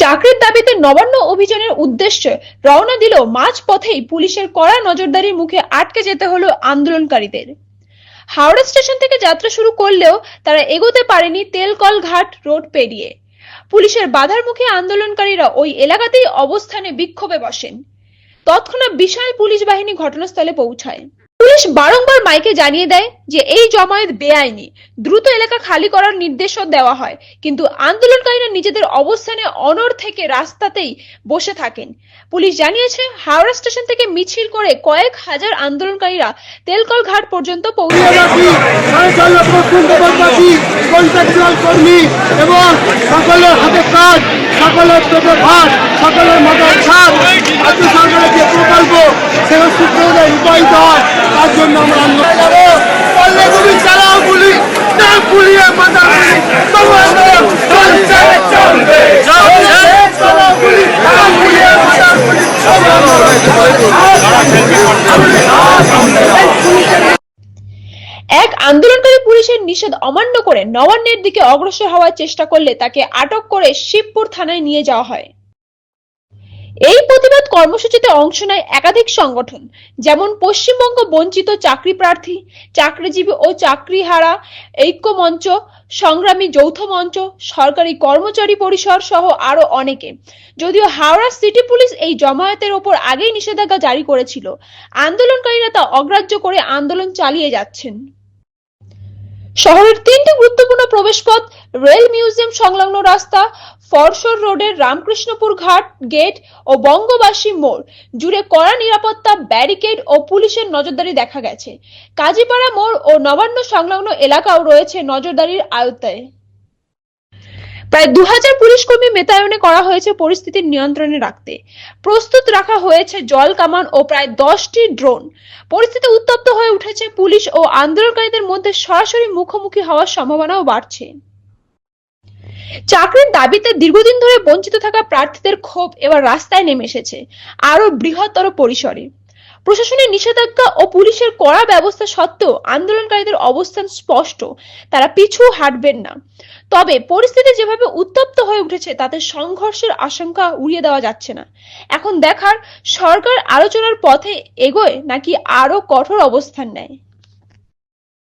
চাকরির দাবিতে নবান্ন অভিযানের উদ্দেশ্যে রওনা দিল মাঝ পথেই পুলিশের কড়া নজরদারির মুখে আটকে যেতে হলো আন্দোলনকারীদের। হাওড়া স্টেশন থেকে যাত্রা শুরু করলেও তারা এগোতে পারেনি তেলকল ঘাট রোড পেরিয়ে। পুলিশের বাধার মুখে আন্দোলনকারীরা ওই এলাকাতেই অবস্থানে বিক্ষোভে বসেন। তৎক্ষণাৎ বিশাল পুলিশ বাহিনী ঘটনাস্থলে পৌঁছায়। পুলিশ বারংবার মাইকে জানিয়ে দেয় যে এই জমায়েত বেআইনি। দ্রুত এলাকা খালি করার নির্দেশও দেওয়া হয়। কিন্তু আন্দোলনকারীরা নিজেদের অবস্থানে অনড় থেকে রাস্তাতেই বসে থাকেন। পুলিশ জানিয়েছে হাওড়া স্টেশন থেকে মিছিল করে কয়েক হাজার আন্দোলনকারীরা তেলকল ঘাট পর্যন্ত পৌঁছে তার জন্য আমরা আন্দোলন যাব। পারলে গুলি চালাও গুলি না গুলিয়ে মাথা গুলি। তবু আন্দোলন চলছে চলবে। চলছে চালাও গুলি না গুলিয়ে মাথা গুলি। তবু এক আন্দোলনকারী পুলিশের নিষেধ অমান্য করে নবান্নের দিকে অগ্রসর হওয়ার চেষ্টা করলে তাকে আটক করে শিবপুর থানায় নিয়ে যাওয়া হয়। এই প্রতিবাদ কর্মসূচিতে অংশ নেয় একাধিক সংগঠন, যেমন পশ্চিমবঙ্গ বঞ্চিত চাকরি প্রার্থী, চাকরিজীবী ও চাকরিহারা ঐক্য মঞ্চ সংগ্রামী যৌথ মঞ্চ, সরকারি কর্মচারী পরিষদ সহ আরও অনেকে। যদিও হাওড়া সিটি পুলিশ এই জমায়েতের ওপর আগেই নিষেধাজ্ঞা জারি করেছিল, আন্দোলনকারীরা তা অগ্রাহ্য করে আন্দোলন চালিয়ে যাচ্ছেন। শহরের তিনটি গুরুত্বপূর্ণ প্রবেশপথ, রেল মিউজিয়াম সংলগ্ন রাস্তা ফরশোর রোডের রামকৃষ্ণপুর ঘাট, গেট ও বঙ্গবাসী মোড় জুড়ে কড়া নিরাপত্তা, ব্যারিকেড ও পুলিশের নজরদারি দেখা গেছে। কাজীপাড়া মোড় ও নবান্ন সংলগ্ন এলাকাও রয়েছে নজরদারির আয়ত্তায় প্রায় দু হাজার পুলিশ কর্মী মেতায়নে করা হয়েছে পরিস্থিতি নিয়ন্ত্রণে রাখতে। প্রস্তুত রাখা হয়েছে জল কামান ও প্রায় দশটি ড্রোন। পরিস্থিতি উত্তপ্ত হয়ে উঠেছে পুলিশ ও আন্দোলনকারীদের মধ্যে সরাসরি মুখোমুখি হওয়ার সম্ভাবনাও বাড়ছে। চাকরির দাবিতে দীর্ঘদিন ধরে বঞ্চিত থাকা প্রার্থীদের ক্ষোভ এবার রাস্তায় নেমে এসেছে আরও বৃহত্তর পরিসরে। প্রশাসনের নিষেধাজ্ঞা ও পুলিশের কড়া ব্যবস্থা সত্ত্বেও আন্দোলনকারীদের অবস্থান স্পষ্ট, তারা পিছু হাঁটবেন না। তবে পরিস্থিতি যেভাবে উত্তপ্ত হয়ে উঠেছে, তাতে সংঘর্ষের আশঙ্কা উড়িয়ে দেওয়া যাচ্ছে না। এখন দেখার সরকার আলোচনার পথে এগোয় নাকি আরও কঠোর অবস্থান নেয়?